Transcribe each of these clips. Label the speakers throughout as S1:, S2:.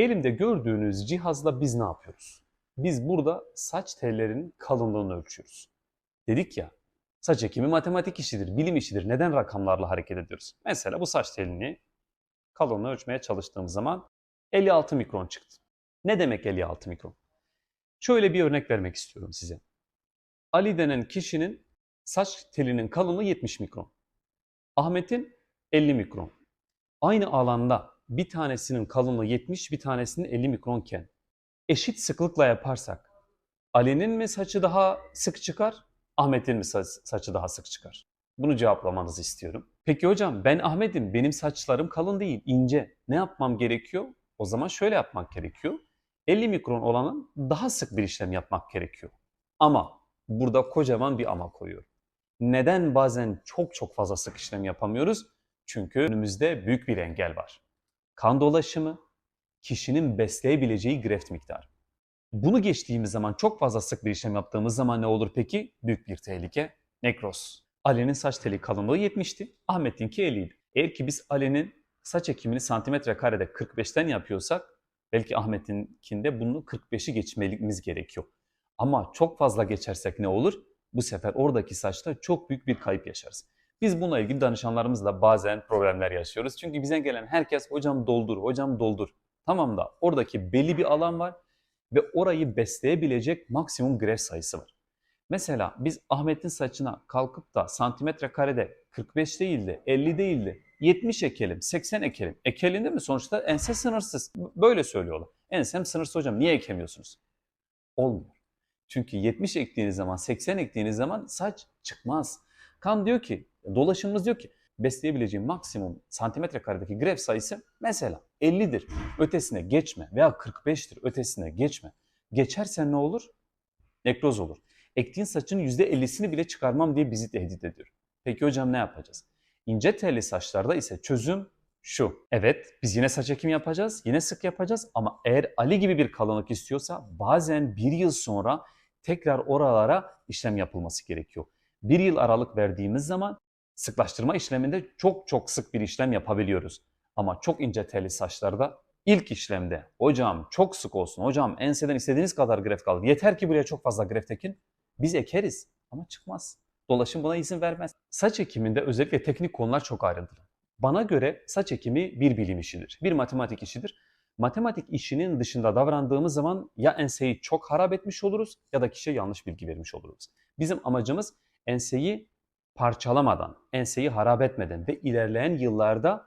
S1: Elimde gördüğünüz cihazla biz ne yapıyoruz? Biz burada saç tellerinin kalınlığını ölçüyoruz. Dedik ya, saç ekimi matematik işidir, bilim işidir. Neden rakamlarla hareket ediyoruz? Mesela bu saç telini kalınlığı ölçmeye çalıştığım zaman 56 mikron çıktı. Ne demek 56 mikron? Şöyle bir örnek vermek istiyorum size. Ali denen kişinin saç telinin kalınlığı 70 mikron. Ahmet'in 50 mikron. Aynı alanda bir tanesinin kalınlığı 70, bir tanesinin 50 mikronken eşit sıklıkla yaparsak Ali'nin mi saçı daha sık çıkar, Ahmet'in mi sa- saçı daha sık çıkar? Bunu cevaplamanızı istiyorum. Peki hocam ben Ahmet'im, benim saçlarım kalın değil, ince. Ne yapmam gerekiyor? O zaman şöyle yapmak gerekiyor. 50 mikron olanın daha sık bir işlem yapmak gerekiyor. Ama burada kocaman bir ama koyuyorum. Neden bazen çok çok fazla sık işlem yapamıyoruz? Çünkü önümüzde büyük bir engel var. Kan dolaşımı, kişinin besleyebileceği greft miktarı. Bunu geçtiğimiz zaman çok fazla sık bir işlem yaptığımız zaman ne olur peki? Büyük bir tehlike. Nekroz. Ali'nin saç teli kalınlığı 70'ti. Ahmet'inki 50'ydi. Eğer ki biz Ali'nin saç ekimini santimetre karede 45'ten yapıyorsak belki Ahmet'inkinde bunu 45'i geçmemiz gerekiyor. Ama çok fazla geçersek ne olur? Bu sefer oradaki saçta çok büyük bir kayıp yaşarız. Biz bununla ilgili danışanlarımızla bazen problemler yaşıyoruz. Çünkü bize gelen herkes hocam doldur, hocam doldur. Tamam da oradaki belli bir alan var ve orayı besleyebilecek maksimum gref sayısı var. Mesela biz Ahmet'in saçına kalkıp da santimetre karede 45 değil de 50 değil de 70 ekelim, 80 ekelim. Ekelim değil mi? Sonuçta ense sınırsız. Böyle söylüyorlar. Ensem sınırsız hocam niye ekemiyorsunuz? Olmuyor. Çünkü 70 ektiğiniz zaman, 80 ektiğiniz zaman saç çıkmaz. Kan diyor ki, dolaşımımız diyor ki besleyebileceğim maksimum santimetre karedeki gref sayısı mesela 50'dir. Ötesine geçme veya 45'tir. Ötesine geçme. Geçersen ne olur? Nekroz olur. Ektiğin saçın %50'sini bile çıkarmam diye bizi tehdit ediyor. Peki hocam ne yapacağız? İnce telli saçlarda ise çözüm şu. Evet biz yine saç ekimi yapacağız, yine sık yapacağız ama eğer Ali gibi bir kalınlık istiyorsa bazen bir yıl sonra tekrar oralara işlem yapılması gerekiyor. Bir yıl aralık verdiğimiz zaman sıklaştırma işleminde çok çok sık bir işlem yapabiliyoruz. Ama çok ince telli saçlarda ilk işlemde hocam çok sık olsun, hocam enseden istediğiniz kadar gref kaldı. Yeter ki buraya çok fazla gref tekin. Biz ekeriz ama çıkmaz. Dolaşım buna izin vermez. Saç ekiminde özellikle teknik konular çok ayrıntılı. Bana göre saç ekimi bir bilim işidir, bir matematik işidir. Matematik işinin dışında davrandığımız zaman ya enseyi çok harap etmiş oluruz ya da kişiye yanlış bilgi vermiş oluruz. Bizim amacımız enseyi parçalamadan, enseyi harap etmeden ve ilerleyen yıllarda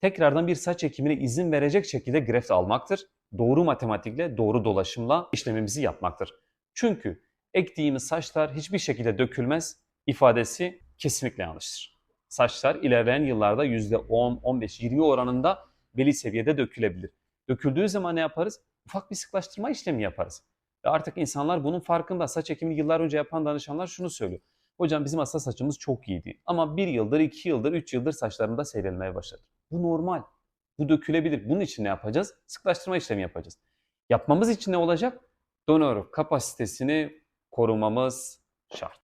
S1: tekrardan bir saç ekimine izin verecek şekilde greft almaktır. Doğru matematikle, doğru dolaşımla işlemimizi yapmaktır. Çünkü ektiğimiz saçlar hiçbir şekilde dökülmez ifadesi kesinlikle yanlıştır. Saçlar ilerleyen yıllarda %10, 15, 20 oranında belli seviyede dökülebilir. Döküldüğü zaman ne yaparız? Ufak bir sıklaştırma işlemi yaparız. Ve artık insanlar bunun farkında. Saç ekimini yıllar önce yapan danışanlar şunu söylüyor. Hocam bizim aslında saçımız çok iyiydi. Ama bir yıldır, iki yıldır, üç yıldır saçlarımda seyrelmeye başladı. Bu normal. Bu dökülebilir. Bunun için ne yapacağız? Sıklaştırma işlemi yapacağız. Yapmamız için ne olacak? Donör kapasitesini korumamız şart.